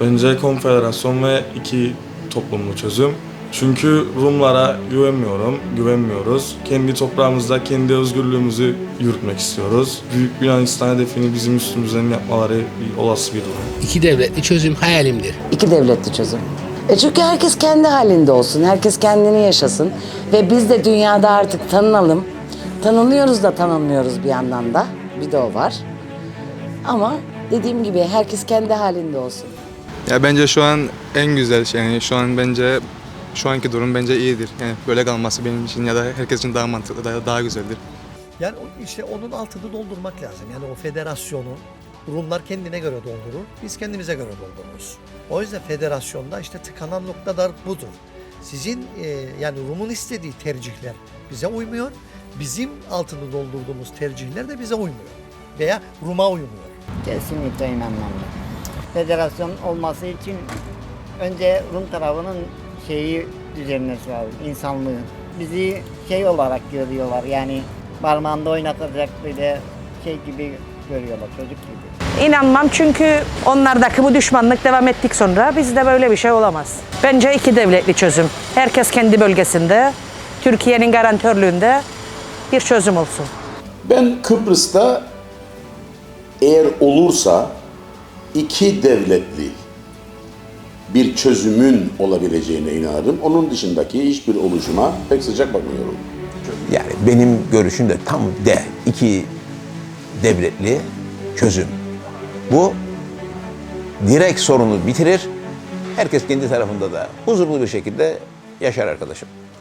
Bence konfederasyon ve iki toplumlu çözüm. Çünkü Rumlara güvenmiyorum, güvenmiyoruz. Kendi toprağımızda kendi özgürlüğümüzü yürütmek istiyoruz. Büyük bir Yunanistan hedefini bizim üstümüzden yapmaları bir olası bir durum. İki devletli çözüm hayalimdir. İki devletli çözüm. E çünkü herkes kendi halinde olsun, herkes kendini yaşasın ve biz de dünyada artık tanınalım. Tanınıyoruz da tanınmıyoruz bir yandan da. Bir de o var. Ama dediğim gibi herkes kendi halinde olsun. Ya bence şu an en güzel şey yani şu an bence şu anki durum bence iyidir. Yani böyle kalması benim için ya da herkes için daha mantıklı, daha, daha güzeldir. Yani işte onun altını doldurmak lazım. Yani o federasyonu Rumlar kendine göre doldurur, biz kendimize göre doldururuz. O yüzden federasyonda işte tıkanan nokta da budur. Sizin e, yani Rum'un istediği tercihler bize uymuyor. Bizim altını doldurduğumuz tercihler de bize uymuyor. Veya Rum'a uymuyor. Kesinlikle inanmam. Federasyon olması için önce Rum tarafının şeyi düzenlemesi lazım, insanlığı. Bizi şey olarak görüyorlar yani parmağında oynatacak böyle şey gibi görüyorlar, çocuk gibi. İnanmam çünkü onlardaki bu düşmanlık devam ettik sonra bizde böyle bir şey olamaz. Bence iki devletli çözüm. Herkes kendi bölgesinde, Türkiye'nin garantörlüğünde bir çözüm olsun. Ben Kıbrıs'ta eğer olursa iki devletli bir çözümün olabileceğine inanırım. Onun dışındaki hiçbir oluşuma pek sıcak bakmıyorum. Yani benim görüşüm de tam de iki devletli çözüm. Bu direkt sorunu bitirir. Herkes kendi tarafında da huzurlu bir şekilde yaşar arkadaşım.